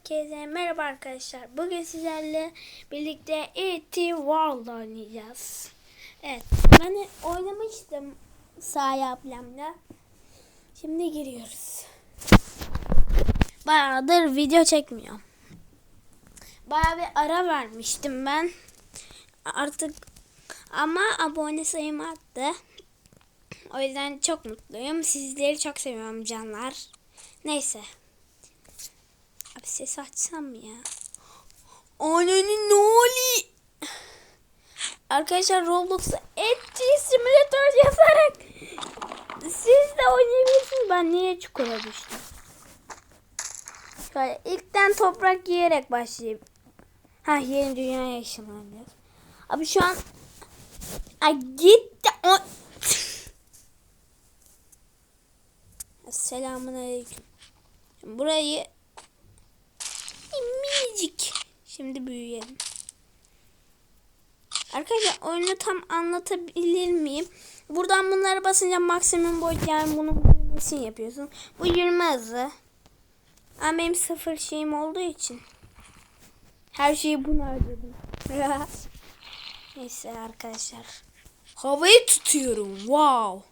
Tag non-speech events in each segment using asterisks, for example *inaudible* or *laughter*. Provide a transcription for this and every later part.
Herkese merhaba arkadaşlar. Bugün sizlerle birlikte E.T. World oynayacağız. Evet, ben oynamıştım Sahaya ablamla. Şimdi giriyoruz. Bayağıdır video çekmiyorum. Bayağı bir ara vermiştim ben. Artık ama abone sayım arttı. O yüzden çok mutluyum. Sizleri çok seviyorum canlar. Neyse. Abi ses açsam ya? Ananı ne oluyor? Arkadaşlar Roblox'a etçi simülatör yazarak siz de oynayabilirsiniz. Ben niye çukura düştüm? Şöyle ilkten toprak yiyerek başlayayım. Ha yeni dünya yaşanabilir. Abi şu an Ay gitti. O... Selamun aleyküm. Burayı Şimdi büyüyelim. Arkadaşlar oyunu tam anlatabilir miyim? Buradan bunları basınca maksimum boyut yani bunun büyümesini yapıyorsun. Bu yürüme hızı. Ama benim sıfır şeyim olduğu için. Her şeyi buna harcadım. *laughs* Neyse arkadaşlar. Havayı tutuyorum. Wow.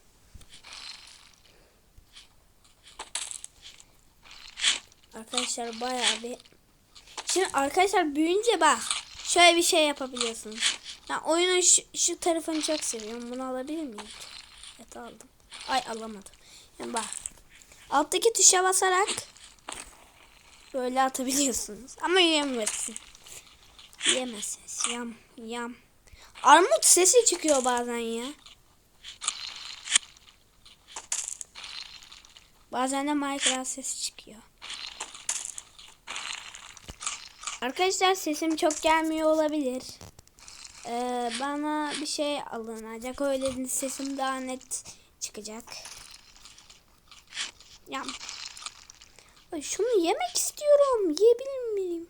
Arkadaşlar bayağı bir Şimdi arkadaşlar büyüyünce bak şöyle bir şey yapabiliyorsunuz. Ben oyunun şu, şu tarafını çok seviyorum. Bunu alabilir miyim? Evet aldım. Ay alamadım. Yani bak. Alttaki tuşa basarak böyle atabiliyorsunuz. Ama yiyemezsin. Yiyemezsiniz. Yam yam. Armut sesi çıkıyor bazen ya. Bazen de Minecraft sesi çıkıyor. Arkadaşlar sesim çok gelmiyor olabilir. Ee, bana bir şey alınacak. Öyle sesim daha net çıkacak. Ya. Ay, şunu yemek istiyorum. Yiyebilir miyim?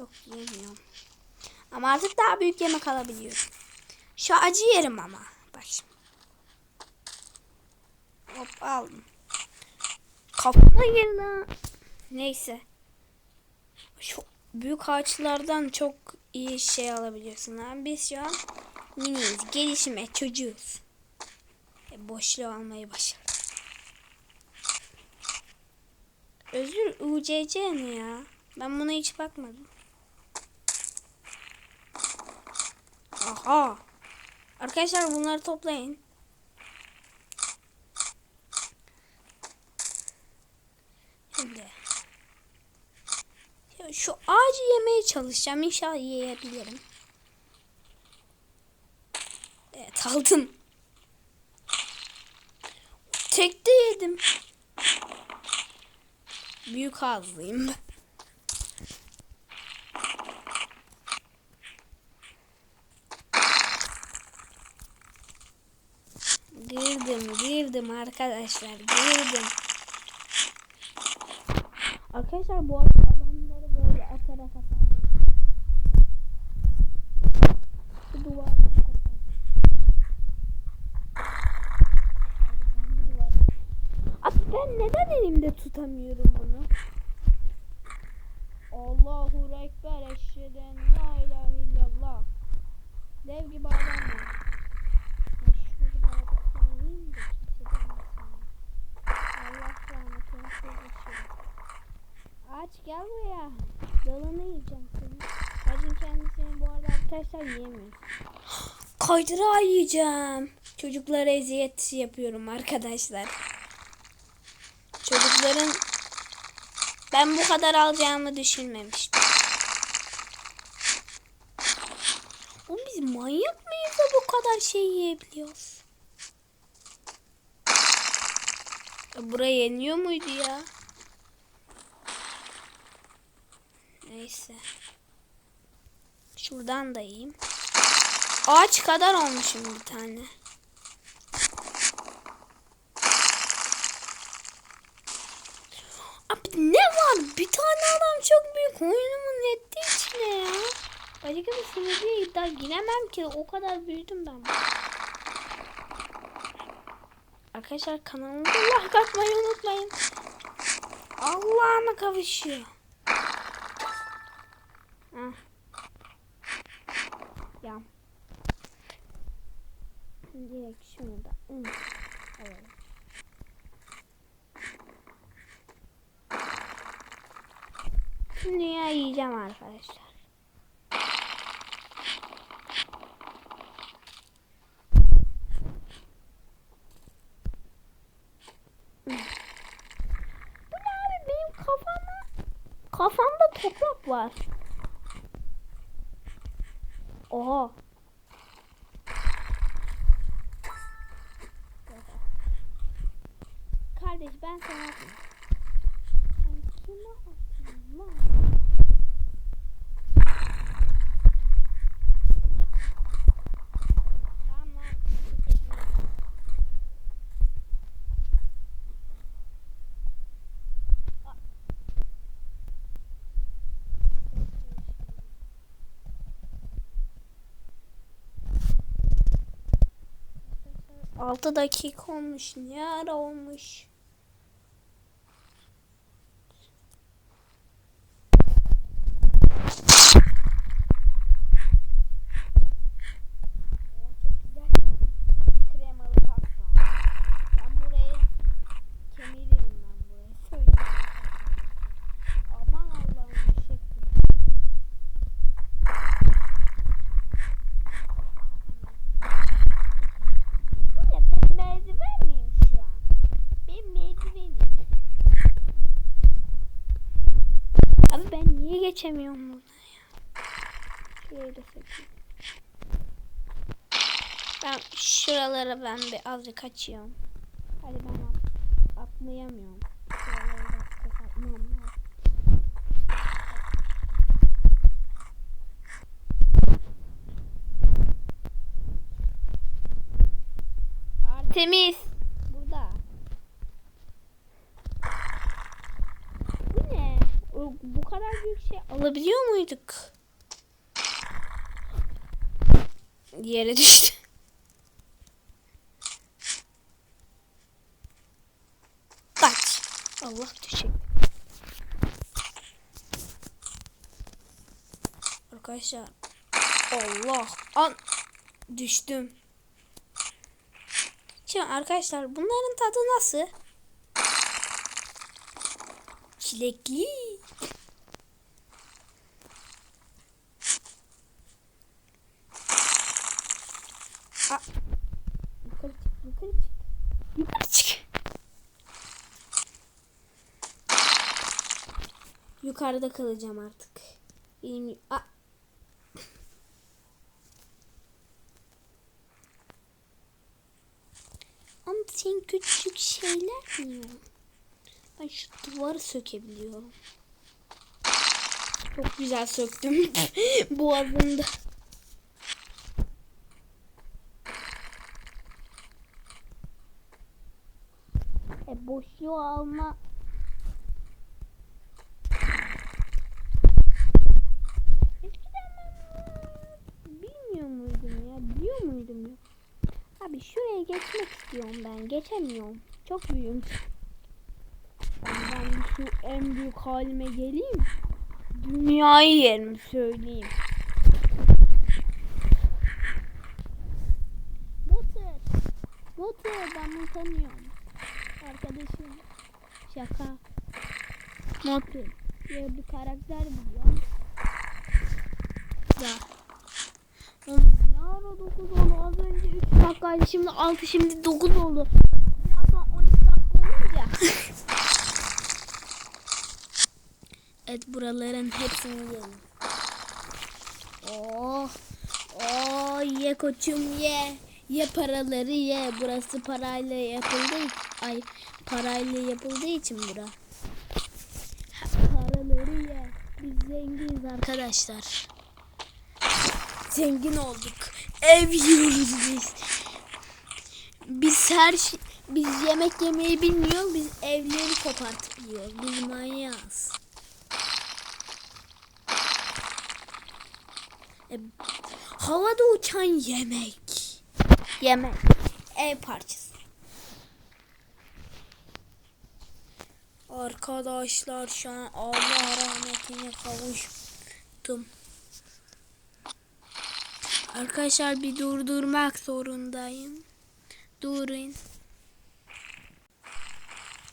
Yok yiyemiyorum. Ama artık daha büyük yemek alabiliyorum. Şu acı yerim ama. Bak şimdi. Hop aldım. Kafama girdi. Neyse. Şu büyük ağaçlardan çok iyi şey alabiliyorsun. Ha. Biz şu an miniyiz. Gelişime çocuğuz. E, boşluğu almayı başardık. Özür UCC ne ya? Ben buna hiç bakmadım. Aha. Arkadaşlar bunları toplayın. Şimdi. Ya şu ağacı yemeye çalışacağım. İnşallah yiyebilirim. Evet aldım. Tekte yedim. Büyük ağızlıyım. Girdim, girdim arkadaşlar, girdim. Arkadaşlar bu arada Bu duvardan. Ben bu Abi ben neden elimde tutamıyorum bunu? Allahu Ekber eşheden la ilahe illallah. Dev gibi adam. Ben şurada bardaktan yiyeyim de kimse. Allah rahmetine kavuşsun. Aç gel buraya. Dalını yiyeceğim seni. Acın kendisini bu arada arkadaşlar yiyemiyor. Kaydırağı yiyeceğim. Çocuklara eziyet yapıyorum arkadaşlar. Çocukların ben bu kadar alacağımı düşünmemiştim. Oğlum biz manyak mıyız da bu kadar şey yiyebiliyoruz? Ya Buraya yeniyor muydu ya? Neyse. Şuradan da yiyeyim. Ağaç kadar olmuşum bir tane. Abi ne var? Bir tane adam çok büyük oyunumun etti içine ya. Başka bir sürücüye iddia giremem ki. O kadar büyüdüm ben. Arkadaşlar kanalıma like atmayı unutmayın. Allah'ına kavuşuyor. Heh. Ya. Direkt şunu da un alalım. Şimdi ya yiyeceğim arkadaşlar. Kafamda toprak var. Oha. Kardeş ben sana. Sen kime atayım lan? 6 dakika olmuş. Ne ara olmuş? Geçemiyorum buradan ya? Şurayı da sökeyim. Ben şuralara ben bir azıcık açıyorum. Hadi ben at, atlayamıyorum. Artemis. Burada. Bu ne? O- Bu kadar büyük şey alabiliyor muyduk? Yere düştü. Kaç. Allah düşecek. Arkadaşlar. Allah. An düştüm. Şimdi arkadaşlar bunların tadı nasıl? Çilekli. Yukarı çık, yukarı çık. Yukarı çık. Yukarıda kalacağım artık. Benim... Aa. Ama sen küçük şeyler mi? Ben şu duvarı sökebiliyorum. Çok güzel söktüm. *laughs* Boğazımda. Boşluğu alma. Eskiden ben muydum ya? Biliyor muydum ya? Abi şuraya geçmek istiyorum ben. Geçemiyorum. Çok büyüğüm. Ben, şu en büyük halime geleyim. Dünyayı yerim söyleyeyim. Motor. Motor ben bunu tanıyorum. Arkadaşım. Şaka. Motor. Ya bir karakter biliyorum. Ya. Ne ara 9 oldu? Az önce 3 dakikaydı. Şimdi 6 şimdi 9 oldu. Biraz sonra 12 dakika olunca. *laughs* evet buraların hepsini yiyelim. Oh. Oh ye koçum ye. Ye paraları ye. Burası parayla yapıldığı ay parayla yapıldığı için bura. Paraları ye. Biz zenginiz arkadaşlar. Zengin olduk. Ev yiyoruz biz. Biz her şey, biz yemek yemeyi bilmiyoruz. Biz evleri kopartıp yiyoruz. Biz manyağız. E, havada uçan yemek. Yemek. Ev parçası. Arkadaşlar şu an Allah rahmetine kavuştum. Arkadaşlar bir durdurmak zorundayım. Durun.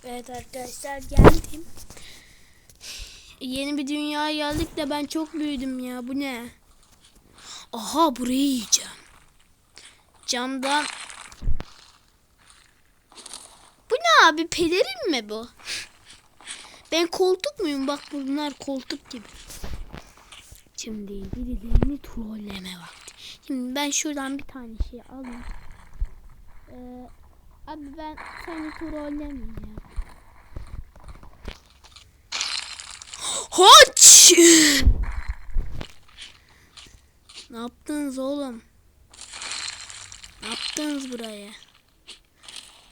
Evet arkadaşlar geldim. Yeni bir dünyaya geldik de ben çok büyüdüm ya. Bu ne? Aha burayı yiyeceğim. Camdan. Bu ne abi? Pelerin mi bu? Ben koltuk muyum? Bak bunlar koltuk gibi. Şimdi birilerini trolleme vakti. Şimdi ben şuradan bir tane şey alayım. Ee, abi ben seni trollemeyeceğim. Haç! ne yaptınız oğlum? Ne yaptınız buraya?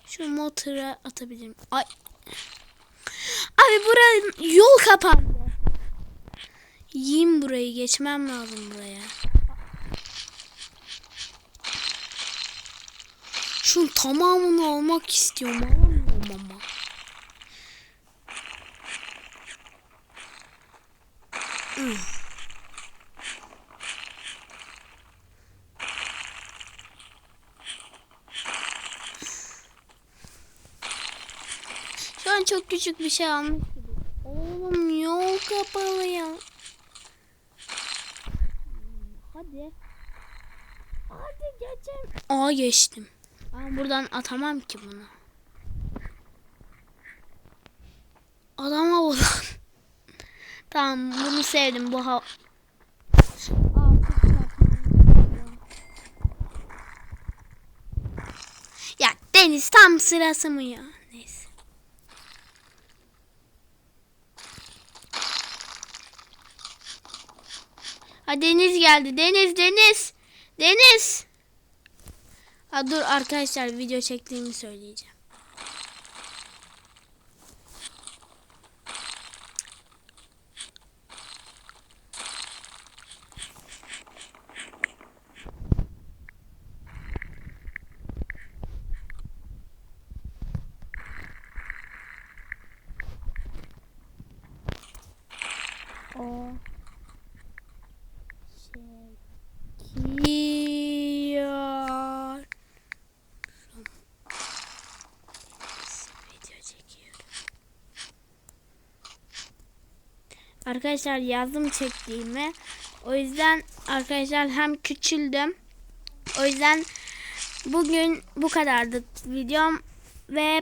Şu motora atabilirim. Ay. Abi buranın yol kapandı. Yiyeyim burayı. Geçmem lazım buraya. Şunun tamamını almak istiyorum. Alamıyorum ama. Üh. An çok küçük bir şey almış gibi. Oğlum yol kapalı ya. Hadi. Hadi geçelim. Aa geçtim. Ben buradan atamam ki bunu. Adama buradan. *laughs* tamam bunu sevdim bu ha. Ya Deniz tam sırası mı ya? Neyse. Ha Deniz geldi. Deniz, Deniz. Deniz. Ha dur arkadaşlar video çektiğimi söyleyeceğim. O çekiyor. Video çekiyorum. Arkadaşlar yazdım çektiğimi. O yüzden arkadaşlar hem küçüldüm. O yüzden bugün bu kadardı videom ve